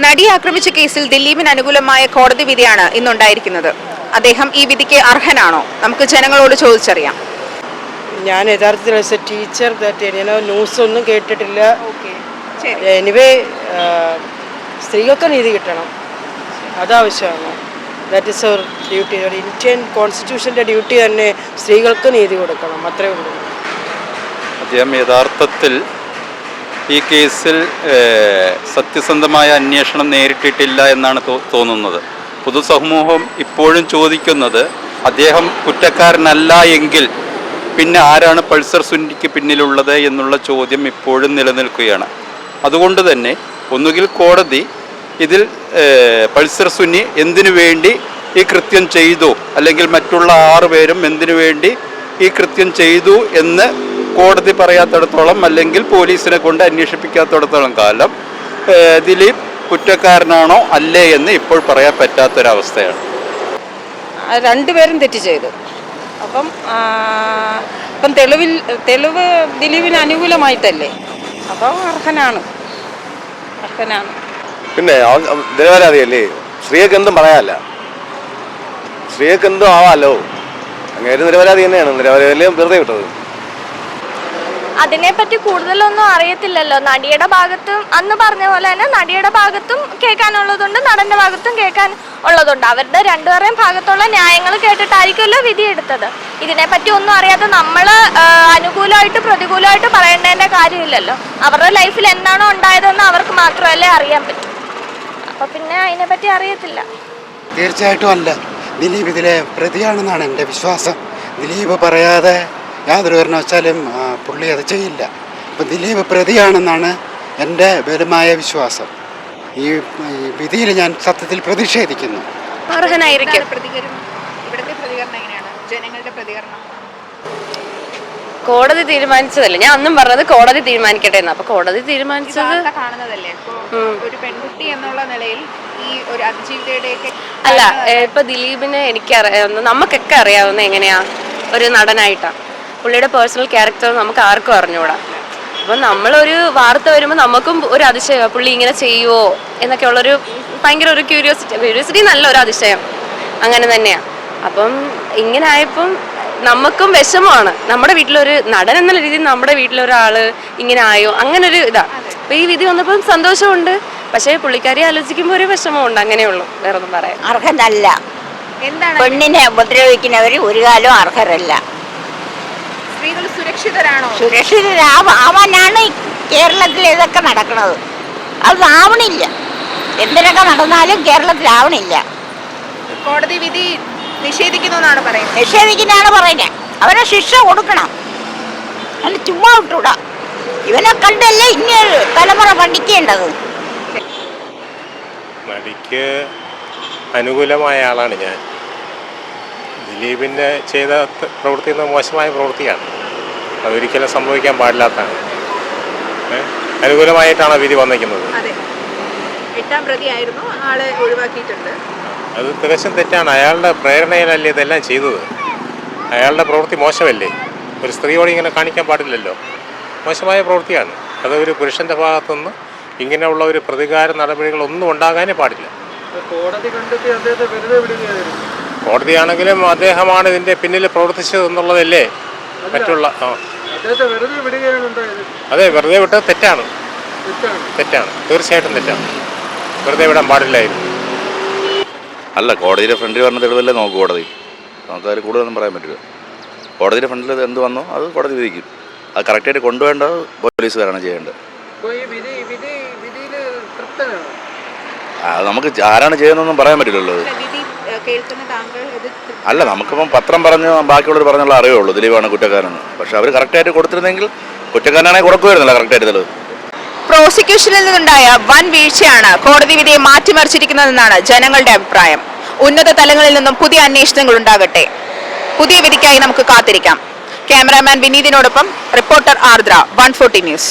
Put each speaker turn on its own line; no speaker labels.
നടിയെ ആക്രമിച്ച കേസിൽ ദിലീപിന് അനുകൂലമായ കോടതി വിധിയാണ് ഇന്നുണ്ടായിരിക്കുന്നത്. അദ്ദേഹം ഈ വിധിക്ക് അർഹനാണോ? നമുക്ക് ജനങ്ങളോട് ചോദിച്ചറിയാം.
ഞാൻ യഥാർത്ഥത്തിൽ ടീച്ചർ ഞാൻ ന്യൂസ് ഒന്നും കേട്ടിട്ടില്ല. എനിവേ സ്ത്രീകൾക്ക് നീതി കിട്ടണം. അതാവശ്യമാണ്. ദാറ്റ് ഇസ് അവർ ഡ്യൂട്ടി ഒരു ഇന്ത്യൻ കോൺസ്റ്റിറ്റ്യൂഷന്റെ ഡ്യൂട്ടി തന്നെ സ്ത്രീകൾക്ക് നീതി കൊടുക്കണം. അത്രേ ഉള്ളൂ.
അദ്ദേഹം യഥാർത്ഥത്തിൽ ഈ കേസിൽ സത്യസന്ധമായ അന്വേഷണം നേരിട്ടിട്ടില്ല എന്നാണ് തോന്നുന്നത്. പൊതുസമൂഹം ഇപ്പോഴും ചോദിക്കുന്നത് അദ്ദേഹം കുറ്റക്കാരനല്ല എങ്കിൽ പിന്നെ ആരാണ് പൾസർ സുനിക്ക് പിന്നിലുള്ളത് എന്നുള്ള ചോദ്യം ഇപ്പോഴും നിലനിൽക്കുകയാണ്. അതുകൊണ്ട് തന്നെ ഒന്നുകിൽ കോടതി ഇതിൽ പൾസർ സുന്നി എന്തിനു വേണ്ടി ഈ കൃത്യം ചെയ്തു അല്ലെങ്കിൽ മറ്റുള്ള ആറ് പേരും എന്തിനു വേണ്ടി ഈ കൃത്യം ചെയ്തു എന്ന് കോടതി പറയാത്തിടത്തോളം അല്ലെങ്കിൽ പോലീസിനെ കൊണ്ട് അന്വേഷിപ്പിക്കാത്തിടത്തോളം കാലം ദിലീപ് കുറ്റക്കാരനാണോ അല്ലേ എന്ന് ഇപ്പോൾ പറയാൻ പറ്റാത്തൊരവസ്ഥയാണ്.
രണ്ടുപേരും തെറ്റ് ചെയ്തു. അപ്പം ഇപ്പം തെളിവിൽ തെളിവ് ദിലീപിന് അനുകൂലമായിട്ടല്ലേ? അപ്പം അർഹനാണ്. അർഹനാണ്.
പിന്നെ നിരപരാധിയല്ലേ? സ്ത്രീയൊക്കെ എന്തും പറയാല്ല. സ്ത്രീയൊക്കെ എന്തും ആവാമല്ലോ അങ്ങനെ നിരപരാധി തന്നെയാണ്. നിരപരാധിയിലും വെറുതെ വിട്ടത്.
അതിനെപ്പറ്റി കൂടുതലൊന്നും അറിയത്തില്ലല്ലോ. നടിയുടെ ഭാഗത്തും അന്ന് പറഞ്ഞ പോലെ തന്നെ നടിയുടെ ഭാഗത്തും കേൾക്കാനുള്ളതുണ്ട് നടന്റെ ഭാഗത്തും കേൾക്കാൻ ഉള്ളതുണ്ട്. അവരുടെ രണ്ടുപേരെയും ഭാഗത്തുള്ള ന്യായങ്ങൾ കേട്ടിട്ടായിരിക്കുമല്ലോ വിധി എടുത്തത്. ഇതിനെപ്പറ്റി ഒന്നും അറിയാതെ നമ്മൾ അനുകൂലമായിട്ട് പ്രതികൂലമായിട്ട് പറയേണ്ടതിന്റെ കാര്യമില്ലല്ലോ. അവരുടെ ലൈഫിൽ എന്താണോ ഉണ്ടായതെന്ന് അവർക്ക് മാത്രമല്ലേ അറിയാൻ പറ്റും. അപ്പോൾ പിന്നെ അതിനെപ്പറ്റി അറിയത്തില്ല.
തീർച്ചയായിട്ടും അല്ല. ദിലീപ് ഇതിലെ പ്രതിയാണെന്നാണ് എന്റെ വിശ്വാസം. ദിലീപ് പറയാതെ യാതൊരു കാരണവശാലും പുള്ളി അത് ചെയ്യില്ല. അപ്പം ദിലീപ് പ്രതിയാണെന്നാണ് എന്റെ ബലമായ വിശ്വാസം. ഈ വിധിയിൽ ഞാൻ സത്യത്തിൽ പ്രതിഷേധിക്കുന്നു.
അർഹനായിരിക്കും
പ്രതികരണം? ഇവിടുത്തെ പ്രതികരണം എങ്ങനെയാണ്? ജനങ്ങളുടെ പ്രതികരണം.
കോടതി തീരുമാനിച്ചതല്ലേ? ഞാൻ അന്നും പറഞ്ഞത് കോടതി തീരുമാനിക്കട്ടെ എന്ന്. അപ്പൊ കോടതി തീരുമാനിച്ചത്
കാണുന്നതല്ലേ? ഒരു പെൺകുട്ടി എന്നുള്ള നിലയിൽ ഈ ഒരു അതിജീവിതയുടെയൊക്കെ
അല്ല ഇപ്പൊ ദിലീപിനെ എനിക്ക് അറിയാവുന്ന നമുക്കൊക്കെ അറിയാവുന്ന എങ്ങനെയാ ഒരു നടനായിട്ടാ. പുള്ളിയുടെ പേഴ്സണൽ ക്യാരക്ടർ നമുക്ക് ആർക്കും അറിഞ്ഞുകൂടാ അപ്പൊ നമ്മളൊരു വാർത്ത വരുമ്പോൾ നമുക്കും ഒരു അതിശയം പുള്ളി ഇങ്ങനെ ചെയ്യുവോ എന്നൊക്കെ ഉള്ളൊരു ഭയങ്കര ഒരു ക്യൂരിയോസിറ്റി ക്യൂരിയോസിറ്റി നല്ല ഒരു അതിശയം. അങ്ങനെ തന്നെയാണ് അപ്പം ഇങ്ങനെ ആയപ്പം നമുക്കും വിഷമമാണ്. നമ്മുടെ വീട്ടിലൊരു നടൻ എന്നുള്ള രീതിയിൽ നമ്മുടെ വീട്ടിലൊരാൾ ഇങ്ങനെ ആയോ? അങ്ങനെ ഒരു ഇതാ. അപ്പൊ ഈ വിധി വന്നപ്പം സന്തോഷമുണ്ട്. പക്ഷേ പുള്ളിക്കാരി ആലോചിക്കുമ്പോൾ ഒരു വിഷമമുണ്ട്. അങ്ങനെയുള്ളൂ. വേറെ ഒന്നും പറയാം
അർഹനല്ല.
എന്താണ്?
പെണ്ണിനെ ഉപദ്രവിക്കുന്നവർ ഒരു കാലം അർഹരല്ല.
സ്ത്രീകൾ സുരക്ഷിതരാണോ?
സുരക്ഷിതരാവാനാണ് കേരളത്തിൽ ഇതൊക്കെ നടക്കുന്നത് അത് ആവണില്ല. എന്തിനൊക്കെ നടന്നാലും കേരളത്തിൽ ആവണില്ല.
കോടതി വിധി നിഷേധിക്കുന്നു എന്നാണ് പറയുന്നത്.
നിഷേധിക്കുന്നതാണ് പറയുന്നത്. അവനെ ശിക്ഷ കൊടുക്കണം. അല്ല ചുമ്മാ വിട്ടൂടാ. ഇവനെ കണ്ടല്ലേ ഇനി തലമുറ പഠിക്കേണ്ടത്.
നടിക്ക് അനുകൂലമായ ആളാണ് ഞാൻ. ദിലീപിന്റെ ചെയ്ത പ്രവൃത്തി എന്ന മോശമായ പ്രവൃത്തിയാണ്. അതൊരിക്കലും സംഭവിക്കാൻ പാടില്ലാത്തതാണ്? അനുകൂലമായിട്ടാണ് വിധി വന്നിരിക്കുന്നത്.
അതെ. എട്ടാം പ്രതിയായിരുന്നു. ആളെ ഒഴിവാക്കിയിട്ടുണ്ട്.
അത് തികച്ചും തെറ്റാണ്. അയാളുടെ പ്രേരണയിലല്ലേ ഇതെല്ലാം ചെയ്തത്? അയാളുടെ പ്രവൃത്തി മോശമല്ലേ? ഒരു സ്ത്രീയോട് ഇങ്ങനെ കാണിക്കാൻ പാടില്ലല്ലോ. മോശമായ പ്രവൃത്തിയാണ്. അത് ഒരു പുരുഷന്റെ ഭാഗത്തുനിന്ന് ഇങ്ങനെയുള്ള ഒരു പ്രതികാര നടപടികളൊന്നും ഉണ്ടാകാനേ പാടില്ല.
കോടതി കണ്ടെത്തി അദ്ദേഹത്തെ വെറുതെ വിടുകയായിരുന്നു.
കോടതിയാണെങ്കിലും അദ്ദേഹമാണ് ഇതിന്റെ പിന്നിൽ പ്രവർത്തിച്ചത് എന്നുള്ളതല്ലേ മറ്റുള്ള അതെ വെറുതെ വിട്ടത് തെറ്റാണ്. തെറ്റാണ്. തീർച്ചയായിട്ടും തെറ്റാണ്. വെറുതെ വിടാൻ പാടില്ലായിരുന്നു.
അല്ല കോടതിയുടെ ഫ്രണ്ടിൽ പറഞ്ഞ തെളിവല്ലേ നോക്കൂ കോടതി. നമുക്ക് അതിൽ കൂടുതലൊന്നും പറയാൻ പറ്റില്ല. കോടതിയുടെ ഫ്രണ്ടിൽ എന്ത് വന്നോ അത് കോടതി വിധിക്കും. അത് കറക്റ്റായിട്ട് കൊണ്ടുപോകേണ്ടത് പോലീസുകാരാണ് ചെയ്യേണ്ടത്. അത് നമുക്ക് ആരാണ് ചെയ്യുന്നതെന്നും പറയാൻ പറ്റില്ലല്ലോ അല്ല നമുക്കിപ്പം പത്രം പറഞ്ഞ് ബാക്കിയുള്ളവർ പറഞ്ഞുള്ള അറിയുള്ളൂ ദിലീപാണ് കുറ്റക്കാരെന്ന് പക്ഷെ അവർ കറക്റ്റായിട്ട് കൊടുത്തിരുന്നെങ്കിൽ കുറ്റക്കാരനാണെങ്കിൽ കൊടുക്കുമായിരുന്നല്ലോ കറക്റ്റായിട്ട് തെളിവ്.
പ്രോസിക്യൂഷനിൽ നിന്നുണ്ടായ വൻ വീഴ്ചയാണ് കോടതി വിധിയെ മാറ്റിമറിച്ചിരിക്കുന്നതെന്നാണ് ജനങ്ങളുടെ അഭിപ്രായം. ഉന്നത തലങ്ങളിൽ നിന്നും പുതിയ അന്വേഷണങ്ങൾ ഉണ്ടാകട്ടെ. പുതിയ വിധിക്കായി നമുക്ക് കാത്തിരിക്കാം. Cameraman വിനീതിനോടൊപ്പം reporter Ardra one forty news.